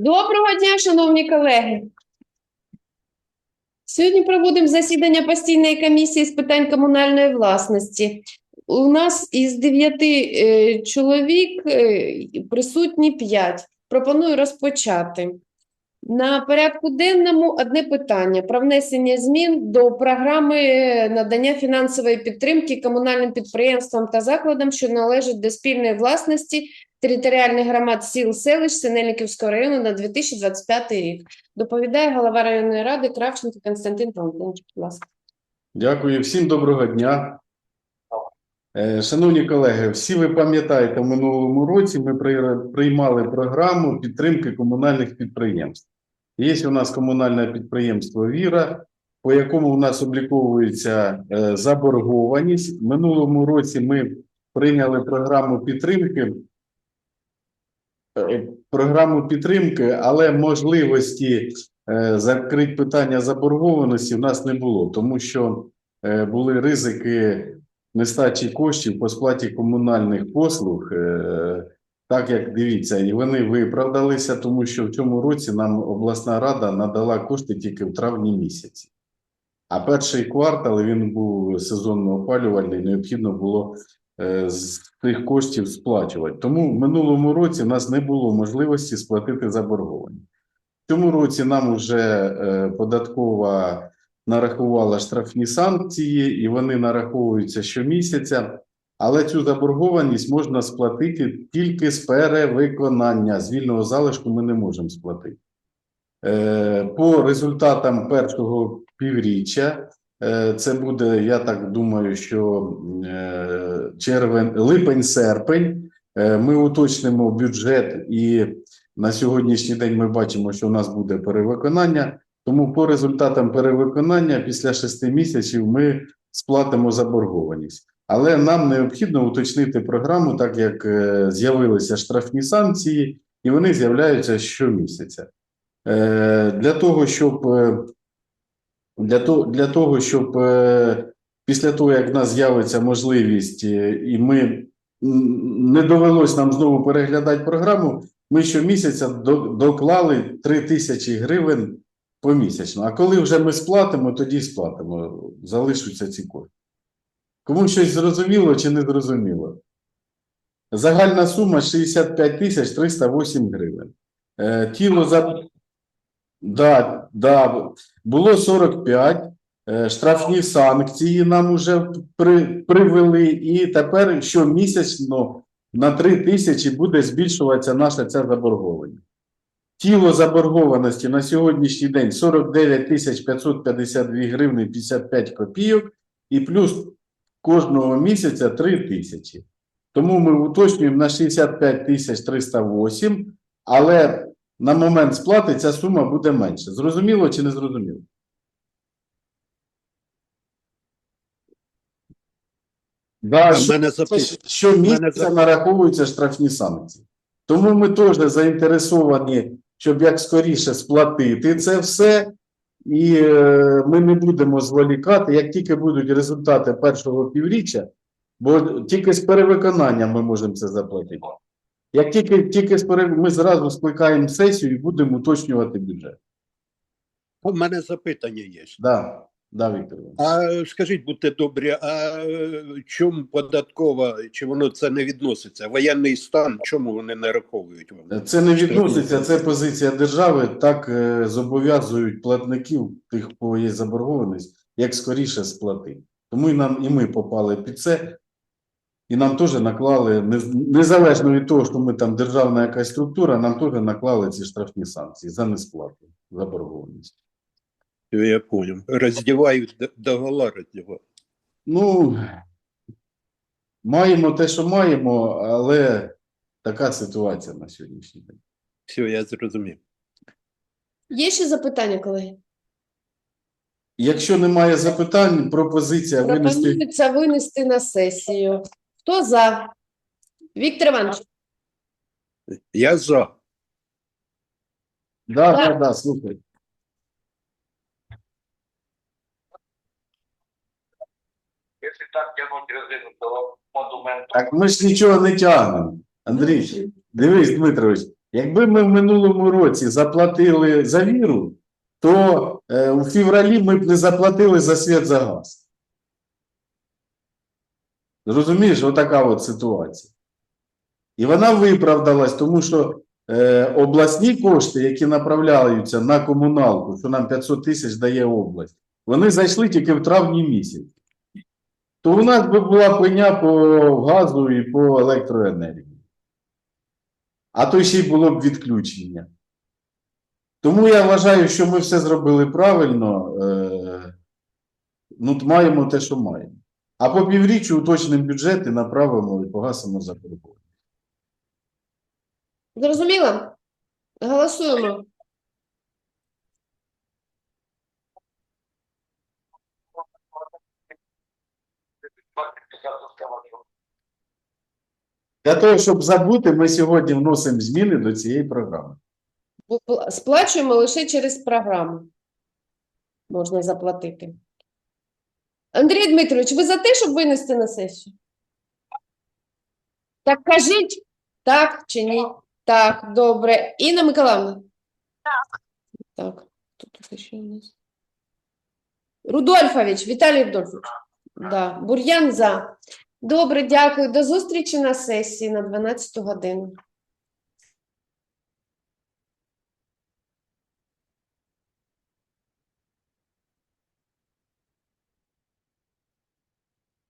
Доброго дня, шановні колеги. Сьогодні проводимо засідання постійної комісії з питань комунальної власності. У нас із дев'яти е, чоловік е, присутні п'ять. Пропоную розпочати. На порядку денному одне питання про внесення змін до програми е, надання фінансової підтримки комунальним підприємствам та закладам, що належать до спільної власності територіальних громад сіл селищ Синельниківського району на 2025 рік. Доповідає голова районної ради Кравченко Константин Павлович. Будь ласка. Дякую всім доброго дня. Е, Шановні колеги, всі ви пам'ятаєте, в минулому році ми приймали програму підтримки комунальних підприємств. Є у нас комунальне підприємство Віра, по якому у нас обліковується е, заборгованість. В минулому році ми прийняли програму підтримки. Е, Програму підтримки, але можливості е, закрити питання заборгованості в нас не було, тому що е, були ризики нестачі коштів по сплаті комунальних послуг. Так як дивіться, і вони виправдалися, тому що в цьому році нам обласна рада надала кошти тільки в травні місяці. А перший квартал він був сезонно опалювальний, необхідно було з тих коштів сплачувати. Тому в минулому році в нас не було можливості сплатити заборгованість. В цьому році нам вже е, податкова нарахувала штрафні санкції, і вони нараховуються щомісяця. Але цю заборгованість можна сплатити тільки з перевиконання. З вільного залишку ми не можемо сплатити. Е, По результатам першого півріччя, е, це буде, я так думаю, що е, червень, липень-серпень. е, Ми уточнимо бюджет, і на сьогоднішній день ми бачимо, що у нас буде перевиконання. Тому по результатам перевиконання після шести місяців ми сплатимо заборгованість. Але нам необхідно уточнити програму, так як е, з'явилися штрафні санкції, і вони з'являються щомісяця. Е, Для того, щоб е, для того, для того, щоб е, після того, як в нас з'явиться можливість, е, і ми не довелось нам знову переглядати програму, ми щомісяця доклали 3 тисячі гривень помісячно. А коли вже ми сплатимо, тоді сплатимо. Залишаться ці кошти. Кому щось зрозуміло чи не зрозуміло? Загальна сума 65 тисяч 308 гривень. Е, тіло за. Да, да, було 45, е, штрафні санкції нам вже при, привели, і тепер щомісячно на 3 тисячі буде збільшуватися наша ця заборгованість. Тіло заборгованості на сьогоднішній день 49 тисяч 552 гривни 55 копійок, і плюс кожного місяця 3 тисячі. Тому ми уточнюємо на 65 тисяч 308, але на момент сплати ця сума буде менше. Зрозуміло чи не зрозуміло? Да. Щомісяця нараховуються штрафні санкції. Тому ми теж заінтересовані, щоб як скоріше сплатити це все, і е, ми не будемо зволікати, як тільки будуть результати першого півріччя, бо тільки з перевиконанням ми можемо це заплатити. Як тільки, тільки ми зразу скликаємо сесію і будемо уточнювати бюджет. У мене запитання є. Да, да, Віктор. А скажіть, будьте добрі, а е, чому податкова, чи воно це не відноситься? Воєнний стан, чому вони не раховують вам? Це не відноситься, це позиція держави. Так е, зобов'язують платників, тих, кого є заборгованість, як скоріше сплатити. Тому і нам і ми попали під це, і нам теж наклали, незалежно від того, що ми там державна якась структура, нам теж наклали ці штрафні санкції за несплату, заборгованість. Я понял. Роздівають до, до роздівають. Ну, маємо те, що маємо, але така ситуація на сьогоднішній день. Все, я зрозумів. Є ще запитання, колеги? Якщо немає запитань, пропозиція винести. Пропонується винести на сесію. Хто за? Віктор Іванович, Я за. Да, Так. да, да, слухай. Если так тянуть резину, то монумент Так ми ж нічого не тягнемо. Андрій, дивись, Дмитрович, Якби ми в минулому році заплатили за віру, то е, у февралі ми б не заплатили за світ за газ. Розумієш, отака от ситуація. І вона виправдалась, тому що е, обласні кошти, які направляються на комуналку, що нам 500 тисяч дає область, вони зайшли тільки в травні місяці. То у нас би була пеня по газу і по електроенергії. А то ще й було б відключення. Тому я вважаю, що ми все зробили правильно. Е, ну, маємо те, що маємо. А по півріччю уточнимо бюджет і направимо і погасимо заборгованість. Зрозуміло? Голосуємо. Для того, щоб забути, ми сьогодні вносимо зміни до цієї програми. Сплачуємо лише через програму. Можна заплатити. Андрій Дмитрович, ви за те, щоб винести на сесію? Так кажіть, так чи ні? Так, добре. Інна Миколаївна? Так. Так, тут ще у нас? Рудольфович, Віталій Рудольфович. Да. Бур'ян за. Добре, дякую. До зустрічі на сесії на 12 годину.